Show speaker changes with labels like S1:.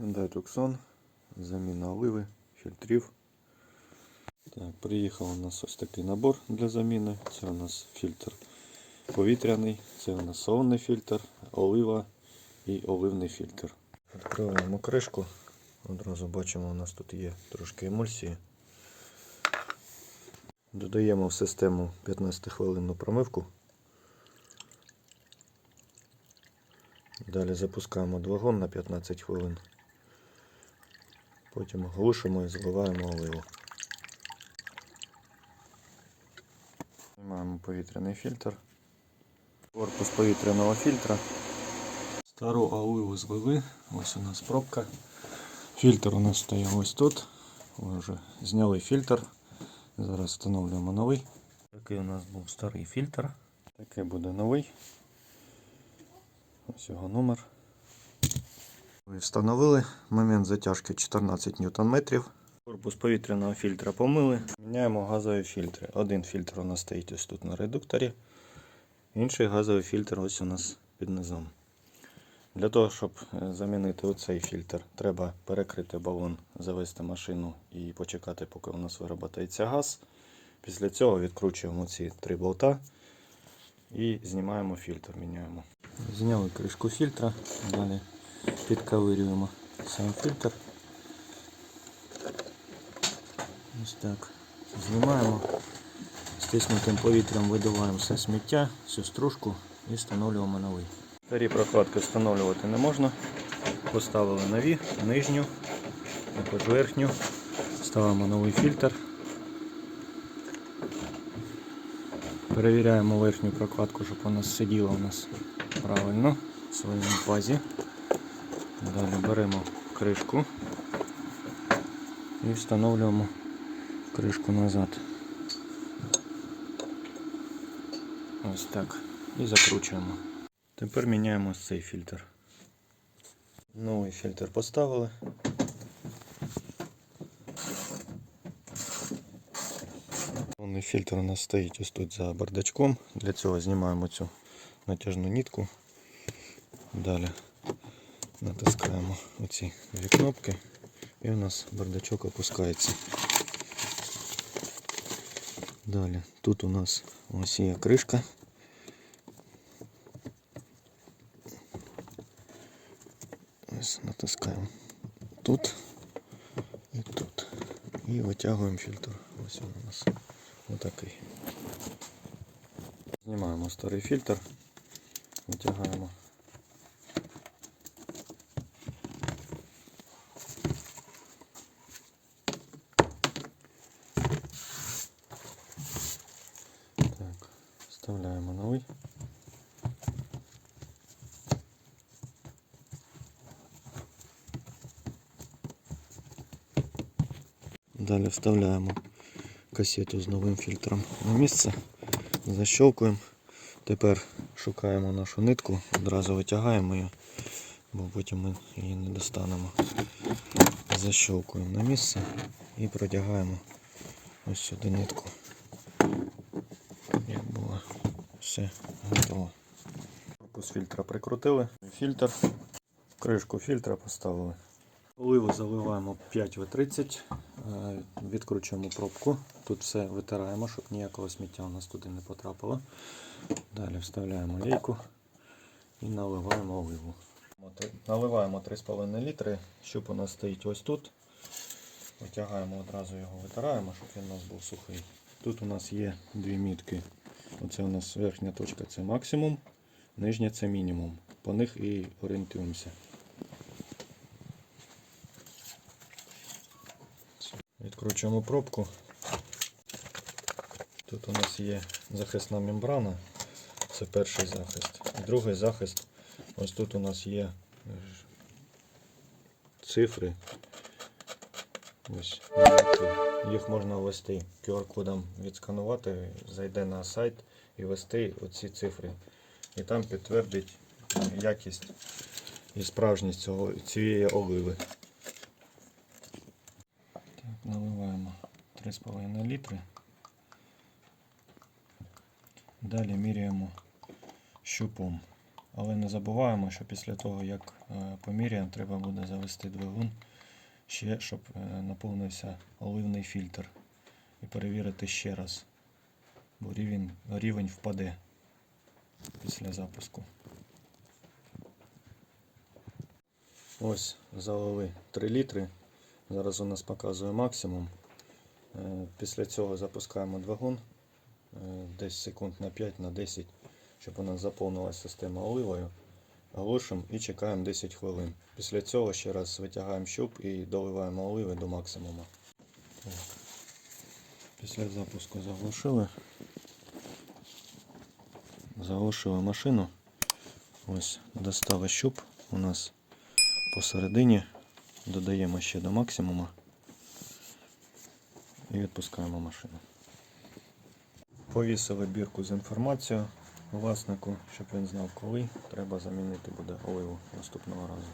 S1: Hyundai Tucson, заміна оливи, фільтрів. Так, приїхав у нас ось такий набор для заміни. Це у нас фільтр повітряний, це у нас сонний фільтр, олива і оливний фільтр. Відкриваємо кришку. Одразу бачимо, у нас тут є трошки емульсії. Додаємо в систему 15 хвилинну промивку. Далі запускаємо двигун на 15 хвилин. Потім глушимо і заливаємо оливу. Знімаємо повітряний фільтр. Корпус повітряного фільтра. Стару оливу злили. Ось у нас пробка. Фільтр у нас стояв ось тут. Ми вже зняли фільтр. Зараз встановлюємо новий. Такий у нас був старий фільтр. Такий буде новий. Ось його номер. Ми встановили. Момент затяжки 14 Нм. Корпус повітряного фільтра помили. Міняємо газові фільтри. Один фільтр у нас стоїть ось тут на редукторі. Інший газовий фільтр ось у нас під низом. Для того, щоб е, замінити оцей фільтр, треба перекрити балон, завести машину і почекати, поки у нас вироботається газ. Після цього відкручуємо ці три болта і знімаємо фільтр, міняємо. Зняли кришку фільтра, далі підковирюємо сам фільтр. Ось так. Знімаємо. Стиснутим повітрям видуваємо все сміття, всю стружку і встановлюємо новий. Старі прокладки встановлювати не можна. Поставили нові, нижню, також верхню. Ставимо новий фільтр. Перевіряємо верхню прокладку, щоб вона сиділа у нас правильно в своєму фазі. Далі беремо кришку і встановлюємо кришку назад. Ось так. І закручуємо. Тепер міняємо цей фільтр. Новий фільтр поставили. Фільтр у нас стоїть ось тут за бардачком. Для цього знімаємо цю натяжну нитку. Далі натискаємо оці дві кнопки і у нас бардачок опускається. Далі тут у нас ось є кришка. Ось натискаємо тут і тут. І витягуємо фільтр. Ось він у нас отакий. Знімаємо старий фільтр, витягаємо. Так, новий. Далі вставляємо касету з новим фільтром на місце, защелкуємо. Тепер шукаємо нашу нитку, одразу витягаємо її, бо потім ми її не достанемо. Защелкуємо на місце і протягаємо ось сюди нитку. Як було все готово. Корпус фільтра прикрутили, фільтр, кришку фільтра поставили. Оливу заливаємо 5В30, е, відкручуємо пробку. Тут все витираємо, щоб ніякого сміття у нас туди не потрапило. Далі вставляємо лейку і наливаємо оливу. Наливаємо 3,5 літри, щоб у нас стоїть ось тут. Витягаємо одразу його, витираємо, щоб він у нас був сухий. Тут у нас є дві мітки. Оце у нас верхня точка це максимум, нижня це мінімум. По них і орієнтуємося. Відкручуємо пробку. Тут у нас є захисна мембрана, це перший захист. Другий захист, ось тут у нас є цифри. Ось, їх можна ввести QR-кодом відсканувати, зайде на сайт і ввести оці цифри. І там підтвердить якість і справжність цього, цієї оливи. Так, наливаємо 3,5 літри. Далі міряємо щупом. Але не забуваємо, що після того, як е, поміряємо, треба буде завести двигун ще, щоб е, наповнився оливний фільтр. І перевірити ще раз, бо рівень, рівень впаде після запуску. Ось залили 3 літри. Зараз у нас показує максимум. Е, Після цього запускаємо двигун е, десь секунд на 5 на 10, щоб у нас заповнилася система оливою. Глушимо і чекаємо 10 хвилин. Після цього ще раз витягаємо щуп і доливаємо оливи до максимуму. Після запуску заглушили. Заглушили машину. Ось достали щуп у нас посередині. Додаємо ще до максимуму і відпускаємо машину. Повісили бірку з інформацією власнику, щоб він знав, коли треба замінити буде оливу наступного разу.